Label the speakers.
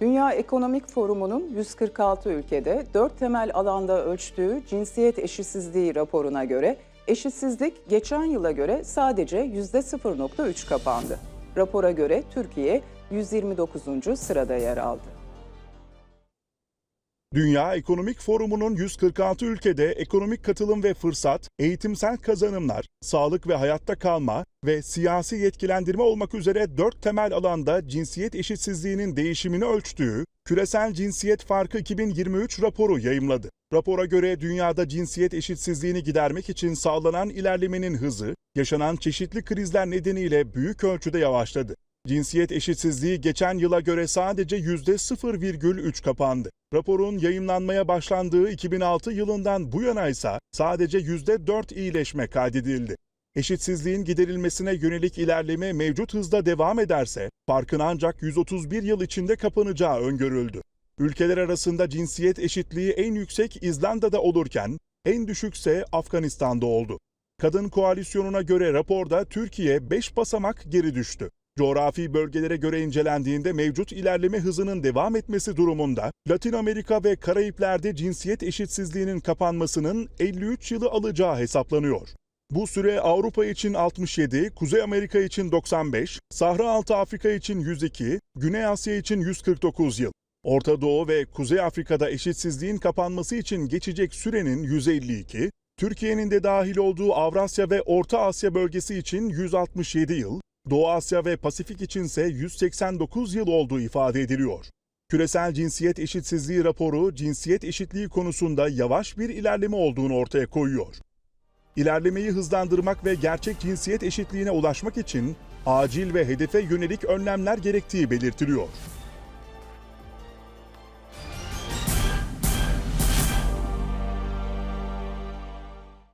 Speaker 1: Dünya Ekonomik Forumu'nun 146 ülkede 4 temel alanda ölçtüğü cinsiyet eşitsizliği raporuna göre eşitsizlik geçen yıla göre sadece %0.3 kapandı. Rapora göre Türkiye 129. sırada yer aldı.
Speaker 2: Dünya Ekonomik Forumu'nun 146 ülkede ekonomik katılım ve fırsat, eğitimsel kazanımlar, sağlık ve hayatta kalma ve siyasi yetkilendirme olmak üzere dört temel alanda cinsiyet eşitsizliğinin değişimini ölçtüğü Küresel Cinsiyet Farkı 2023 raporu yayımladı. Rapora göre dünyada cinsiyet eşitsizliğini gidermek için sağlanan ilerlemenin hızı, yaşanan çeşitli krizler nedeniyle büyük ölçüde yavaşladı. Cinsiyet eşitsizliği geçen yıla göre sadece %0,3 kapandı. Raporun yayımlanmaya başlandığı 2006 yılından bu yana ise sadece %4 iyileşme kaydedildi. Eşitsizliğin giderilmesine yönelik ilerleme mevcut hızda devam ederse farkın ancak 131 yıl içinde kapanacağı öngörüldü. Ülkeler arasında cinsiyet eşitliği en yüksek İzlanda'da olurken en düşükse Afganistan'da oldu. Kadın Koalisyonu'na göre raporda Türkiye 5 basamak geri düştü. Coğrafi bölgelere göre incelendiğinde mevcut ilerleme hızının devam etmesi durumunda Latin Amerika ve Karayipler'de cinsiyet eşitsizliğinin kapanmasının 53 yılı alacağı hesaplanıyor. Bu süre Avrupa için 67, Kuzey Amerika için 95, Sahra Altı Afrika için 102, Güney Asya için 149 yıl. Orta Doğu ve Kuzey Afrika'da eşitsizliğin kapanması için geçecek sürenin 152, Türkiye'nin de dahil olduğu Avrasya ve Orta Asya bölgesi için 167 yıl, Doğu Asya ve Pasifik içinse 189 yıl olduğu ifade ediliyor. Küresel cinsiyet eşitsizliği raporu cinsiyet eşitliği konusunda yavaş bir ilerleme olduğunu ortaya koyuyor. İlerlemeyi hızlandırmak ve gerçek cinsiyet eşitliğine ulaşmak için acil ve hedefe yönelik önlemler gerektiği belirtiliyor.